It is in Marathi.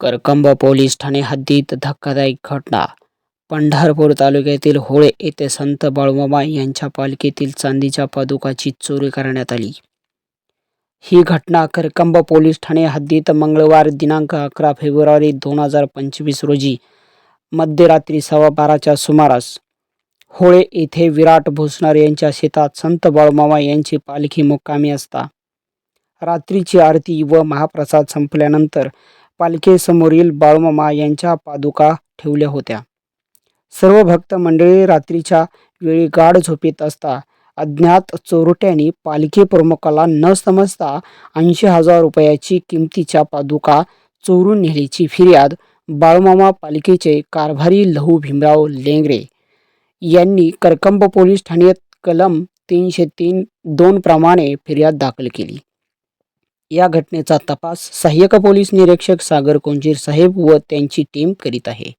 करकंब पोलीस ठाणे हद्दीत धक्कादायक घटना. पंढरपूर तालुक्यातील होळे येथे संत बाळूमामा यांच्या पालखीतील चांदीच्या पादुकाची चोरी करण्यात आली. ही घटना करकंब पोलीस ठाणे हद्दीत मंगळवार दिनांक अकरा फेब्रुवारी दोन हजार पंचवीस रोजी मध्यरात्री सव्वा बाराच्या सुमारास होळे येथे विराट भोसणार यांच्या शेतात संत बाळूमामा यांची पालखी मुक्कामी असता. रात्रीची आरती व महाप्रसाद संपल्यानंतर पालखीसमोरील बाळूमामा यांच्या पादुका ठेवल्या होत्या. सर्व भक्त मंडळी रात्रीच्या वेळी गाढ झोपेत असता अज्ञात चोरट्यांनी पालखी प्रमुखाला न समजता ऐंशी हजार रुपयाची किमतीच्या पादुका चोरून नेल्याची फिर्याद बाळूमामा पालिकेचे कारभारी लहू भीमराव लेंगरे यांनी करकंब पोलीस ठाण्यात कलम तीनशे तीन दोन प्रमाणे फिर्याद दाखल केली. या घटनेचा तपास सहाय्यक पोलीस निरीक्षक सागर कोंजीर साहेब व त्यांची टीम करीत आहे.